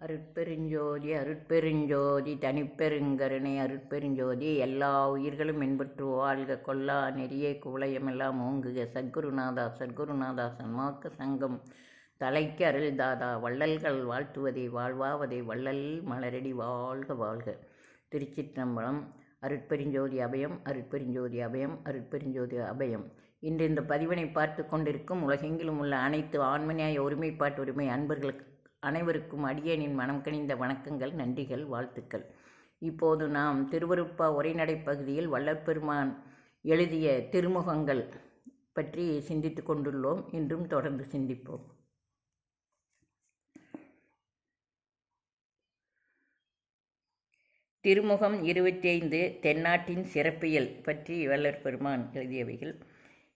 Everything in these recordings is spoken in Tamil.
அருட்பெருஞ்சோதி அருட்பெருஞ்சோதி தனிப்பெருங்கருணை அருட்பெருஞ்சோதி எல்லா உயிர்களும் இன்புற்று வாழ்க கொல்லா நெறிய குவளையமெல்லாம் ஓங்குக சத்குருநாதா சத்குருநாதா சன்மார்க்க சங்கம் தலைக்கு அருள் தாதா வள்ளல்கள் வாழ்த்துவதை வாழ்வாவதை வள்ளல் மலரடி வாழ்க வாழ்க திருச்சிற்றம்பலம் அருட்பெருஞ்சோதி அபயம் அருட்பெருஞ்சோதி அபயம் அருட்பெருஞ்சோதி அபயம் இன்று இந்த பதிவினை பார்த்து கொண்டிருக்கும் உலகெங்கிலும் உள்ள அனைத்து ஆண்மனியாய ஒருமைப்பாட்டு உரிமை அன்பர்களுக்கு அனைவருக்கும் அடியேனின் மனம் கனிந்த வணக்கங்கள் நன்றிகள் வாழ்த்துக்கள். இப்போது நாம் திருவருப்பா உரைநடை பகுதியில் வள்ளற்பெருமான் எழுதிய திருமுகங்கள் பற்றி சிந்தித்து கொண்டுள்ளோம். இன்றும் தொடர்ந்து சிந்திப்போம். திருமுகம் இருபத்தி ஐந்து தென்னாட்டின் சிறப்பியல் பற்றி வள்ளற்பெருமான் எழுதியவைகள்.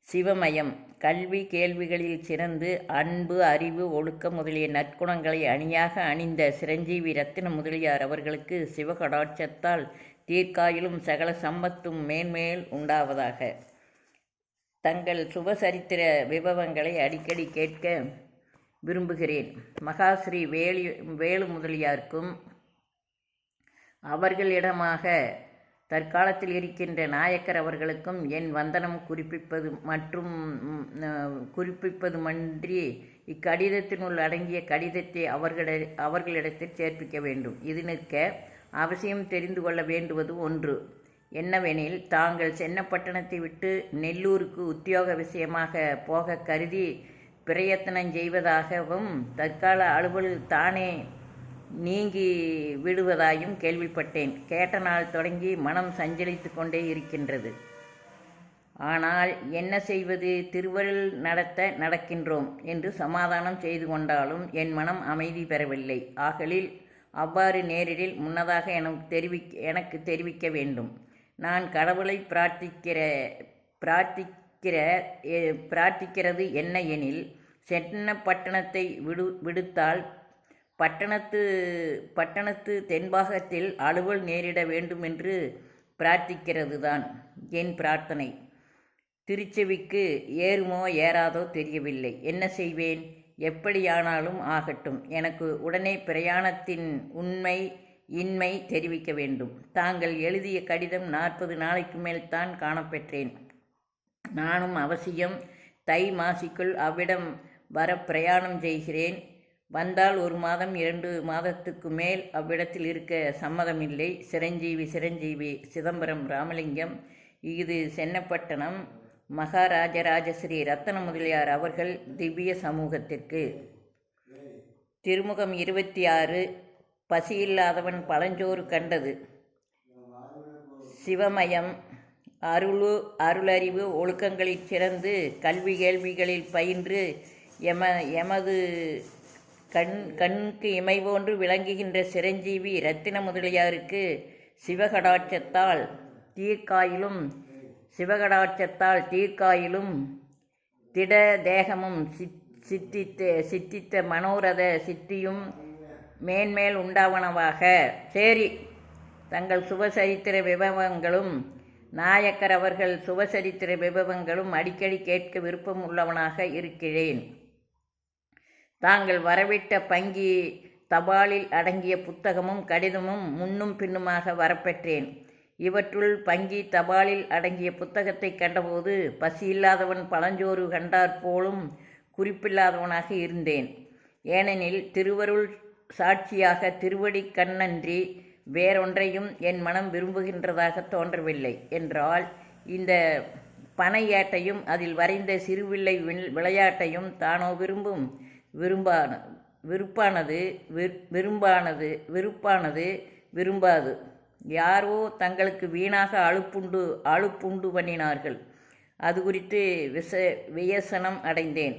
சிவமயம். கல்வி கேள்விகளில் சிறந்து அன்பு அறிவு ஒழுக்கம் முதலிய நற்குணங்களை அணியாக அணிந்த சிரஞ்சீவி ரத்தின முதலியார் அவர்களுக்கு சிவகடாட்சத்தால் தீர்க்காயிலும் சகல சம்பத்தும் மேன்மேல் உண்டாவதாக. தங்கள் சுபசரித்திர விபவங்களை அடிக்கடி கேட்க விரும்புகிறேன். மகாஸ்ரீ வேலு வேலு முதலியாருக்கும் அவர்களிடமாக தற்காலத்தில் இருக்கின்ற நாயக்கர் அவர்களுக்கும் என் வந்தனம் குறிப்பிப்பது மற்றும் குறிப்பிப்பதுமன்றி இக்கடிதத்தினுள் அடங்கிய கடிதத்தை அவர்களிட அவர்களிடத்தில் சேர்ப்பிக்க வேண்டும். இது நிற்க அவசியம் தெரிந்து கொள்ள வேண்டுவது ஒன்று. என்னவெனில் தாங்கள் சென்னப்பட்டணத்தை விட்டு நெல்லூருக்கு உத்தியோக விஷயமாக போக கருதி பிரயத்தனம் செய்வதாகவும் தற்கால அலுவல் தானே நீங்கி விடுவதாயும் கேள்விப்பட்டேன். கேட்ட நாள் தொடங்கி மனம் சஞ்சலித்து கொண்டே இருக்கின்றது. ஆனால் என்ன செய்வது? திருவருள் நடத்த நடக்கின்றோம் என்று சமாதானம் செய்து கொண்டாலும் என் மனம் அமைதி பெறவில்லை. ஆகலில் அவ்வாறு நேரிடில் முன்னதாக எனக்கு தெரிவி எனக்கு தெரிவிக்க வேண்டும். நான் கடவுளை பிரார்த்திக்கிற பிரார்த்திக்கிற பிரார்த்திக்கிறது என்ன எனில் சென்ன பட்டணத்தை விடு விடுத்தால் பட்டணத்து பட்டணத்து தென்பாகத்தில் அலுவல் நேரிட வேண்டும் என்று பிரார்த்திக்கிறது தான் என் பிரார்த்தனை. திருச்செவிக்கு ஏறுமோ ஏறாதோ தெரியவில்லை. என்ன செய்வேன்? எப்படியானாலும் ஆகட்டும். எனக்கு உடனே பிரயாணத்தின் உண்மை இன்மை தெரிவிக்க வேண்டும். தாங்கள் எழுதிய கடிதம் நாற்பது நாளைக்கு மேல் தான் காணப்பெற்றேன். நானும் அவசியம் தை மாசிக்குள் அவ்விடம் வர பிரயாணம் செய்கிறேன். வந்தால் ஒரு மாதம் இரண்டு மாதத்துக்கு மேல் அவ்விடத்தில் இருக்க சம்மதமில்லை. சிரஞ்சீவி சிரஞ்சீவி சிதம்பரம் ராமலிங்கம் இது சென்னப்பட்டணம் மகாராஜராஜஸ்ரீ ரத்தன முதலியார் அவர்கள் திவ்ய சமூகத்திற்கு. திருமுகம் இருபத்தி ஆறு பசியில்லாதவன் பழஞ்சோறு கண்டது. சிவமயம் அருளு அருளறிவு ஒழுக்கங்களில் சிறந்து கல்வி கேள்விகளில் பயின்று எம எமது கண் கண்ணுக்கு இமை போன்று விளங்குகின்ற சிரஞ்சீவி ரத்தின முதலியாருக்கு சிவகடாட்சத்தால் தீர்க்காயிலும் சிவகடாட்சத்தால் தீர்க்காயிலும் திட தேகமும் சித்தித்த சித்தித்த மனோரத சித்தியும் மேன்மேல் உண்டாவனவாக. சரி தங்கள் சுபசரித்திர விபவங்களும் நாயக்கர் அவர்கள் சுபசரித்திர விபவங்களும் அடிக்கடி கேட்க விருப்பம் உள்ளவனாக இருக்கிறேன். தாங்கள் வரவிட்ட பங்கி தபாலில் அடங்கிய புத்தகமும் கடிதமும் முன்னும் பின்னுமாக வரப்பெற்றேன். இவற்றுள் பங்கி தபாலில் அடங்கிய புத்தகத்தை கண்டபோது பசியில்லாதவன் பழஞ்சோறு கண்டாற்போலும் குறிப்பில்லாதவனாக இருந்தேன். ஏனெனில் திருவருள் சாட்சியாக திருவடி கண்ணன்றி வேறொன்றையும் என் மனம் விரும்புகின்றதாக தோன்றவில்லை என்றால் இந்த பனை ஏட்டையும் அதில் வரைந்த சிறுவில்லை விளையாட்டையும் தானோ விரும்பும் விரும்பான விருப்பானது விரும்பானது விருப்பானது விரும்பாது. யாரோ தங்களுக்கு வீணாக அழுப்புண்டு அழுப்புண்டு பண்ணினார்கள். அது குறித்து விச வியசனம் அடைந்தேன்.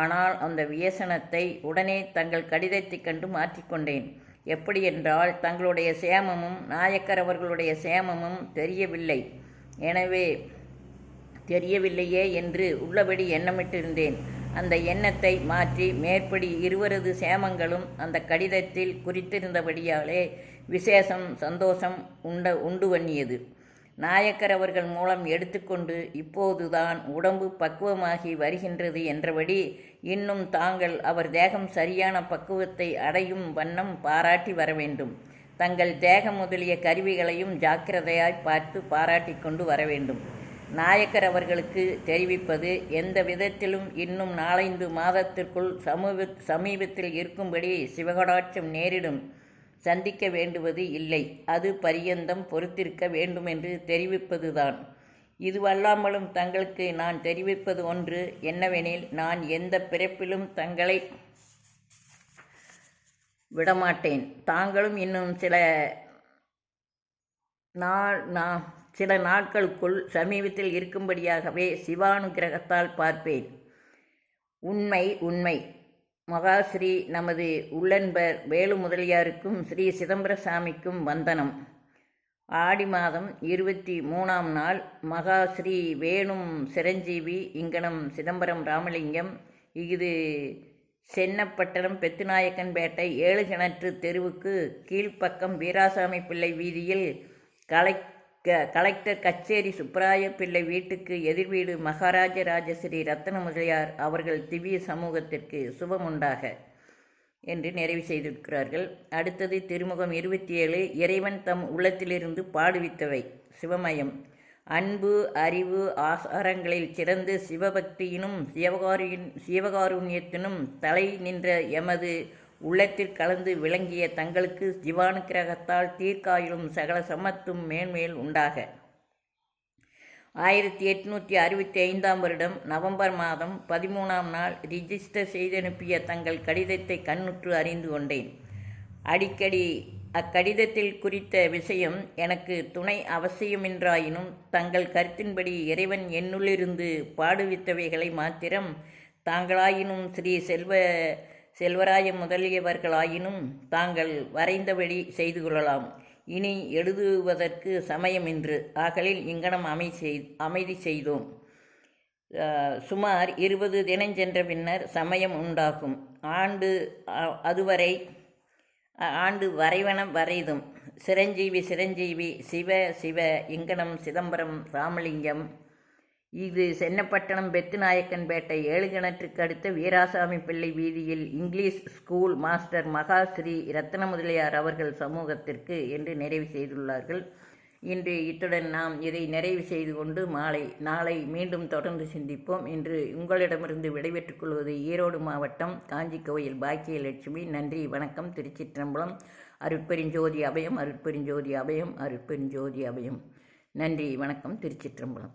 ஆனால் அந்த வியசனத்தை உடனே தங்கள் கடிதத்தை கண்டு மாற்றிக்கொண்டேன். எப்படி என்றால் தங்களுடைய சேமமும் நாயக்கர் அவர்களுடைய சேமமும் தெரியவில்லை. எனவே தெரியவில்லையே என்று உள்ளபடி எண்ணமிட்டிருந்தேன். அந்த எண்ணத்தை மாற்றி மேற்படி இருவரது சேமங்களும் அந்த கடிதத்தில் குறித்திருந்தபடியாலே விசேஷம் சந்தோஷம் உண்ட உண்டு பண்ணியது நாயக்கர் அவர்கள் மூலம் எடுத்துக்கொண்டு இப்போதுதான் உடம்பு பக்குவமாகி வருகின்றது என்றபடி இன்னும் தாங்கள் அவர் தேகம் சரியான பக்குவத்தை அடையும் வண்ணம் பாராட்டி வர வேண்டும். தங்கள் தேகம் முதலிய கருவிகளையும் ஜாக்கிரதையாய் பார்த்து பாராட்டி கொண்டு வர வேண்டும். நாயக்கர் அவர்களுக்கு தெரிவிப்பது எந்த விதத்திலும் இன்னும் நாலைந்து மாதத்திற்குள் சமூக சமீபத்தில் இருக்கும்படி சிவகடாட்சம் நேரிடும். சந்திக்க வேண்டுவது இல்லை. அது பரியந்தம் பொறுத்திருக்க வேண்டும் என்று தெரிவிப்பதுதான். இதுவல்லாமலும் தங்களுக்கு நான் தெரிவிப்பது ஒன்று என்னவெனில் நான் எந்த பிறப்பிலும் தங்களை விடமாட்டேன். தாங்களும் இன்னும் சில நான் நான் சில நாட்களுக்குள் சமீபத்தில் இருக்கும்படியாகவே சிவானுகிரகத்தால் பார்ப்பேன். உண்மை உண்மை. மகாஸ்ரீ நமது உள்ளன்பர் வேலு முதலியாருக்கும் ஸ்ரீ சிதம்பரசாமிக்கும் வந்தனம். ஆடி மாதம் இருபத்தி மூணாம் நாள் மகாஸ்ரீ வேணும் சிரஞ்சீவி இங்கனம் சிதம்பரம் ராமலிங்கம் இது சென்னப்பட்டணம் பெத்துநாயக்கன்பேட்டை ஏழு கிணற்று தெருவுக்கு கீழ்ப்பக்கம் வீராசாமி பிள்ளை வீதியில் கலெக் கலெக்டர் கச்சேரி சுப்பராய பிள்ளை வீட்டுக்கு எதிர்வீடு மகாராஜ ராஜஸ்ரீ ரத்தன முதலியார் அவர்கள் திவ்ய சமூகத்திற்கு சுபமுண்டாக என்று நிறைவு செய்திருக்கிறார்கள். அடுத்தது திருமுகம் இருபத்தி ஏழு இறைவன் தம் உள்ளத்திலிருந்து பாடுவித்தவை. சிவமயம். அன்பு அறிவு ஆசாரங்களில் சிறந்து சிவபக்தியினும் சிவகாரியின் சிவகாருண்யத்தினும் தலை நின்ற எமது உள்ளத்தில் கலந்து விளங்கிய தங்களுக்கு ஜீவானுக்கிரகத்தால் தீர்க்காயிலும் சகல சமத்தும் மேன்மேல் உண்டாக. ஆயிரத்தி எட்நூற்றி அறுபத்தி ஐந்தாம் வருடம் நவம்பர் மாதம் பதிமூணாம் நாள் ரிஜிஸ்டர் செய்தனுப்பிய தங்கள் கடிதத்தை கண்ணுற்று அறிந்து கொண்டேன். அடிக்கடி அக்கடிதத்தில் குறித்த விஷயம் எனக்கு துணை அவசியமென்றாயினும் தங்கள் கருத்தின்படி இறைவன் என்னுள்ளிருந்து பாடுவித்தவைகளை மாத்திரம் தாங்களாயினும் ஸ்ரீ செல்வ செல்வராய முதலியவர்களாயினும் தாங்கள் வரைந்தபடி செய்து கொள்ளலாம். இனி எழுதுவதற்கு சமயம் என்று ஆகலில் இங்கனம் அமை செய் அமைதி செய்தோம். சுமார் இருபது தினஞ்சென்ற பின்னர் சமயம் உண்டாகும். ஆண்டு அதுவரை ஆண்டு வரைவன வரைதும். சிரஞ்சீவி சிரஞ்சீவி சிவ சிவ இங்கனம் சிதம்பரம் ராமலிங்கம் இது சென்னப்பட்டணம் பெத்துநாயக்கன்பேட்டை ஏழு கிணற்றுக்கு அடுத்த வீராசாமி பிள்ளை வீதியில் English school master Maha Sri Ratna Mudaliar அவர்கள் சமூகத்திற்கு என்று நிறைவு செய்துள்ளார்கள். இன்று இத்துடன் நாம் இதை நிறைவு செய்து கொண்டு மாலை நாளை மீண்டும் தொடர்ந்து சிந்திப்போம். இன்று உங்களிடமிருந்து விடைபெற்றுக் கொள்வது ஈரோடு மாவட்டம் காஞ்சி கோயில் பாக்கியலட்சுமி. நன்றி வணக்கம். திருச்சிற்றம்பலம் அருட்பெருஞ்சோதி அபயம் அருட்பெருஞ்சோதி அபயம் அருட்பெருஞ்சோதி அபயம். நன்றி வணக்கம். திருச்சிற்றம்பலம்.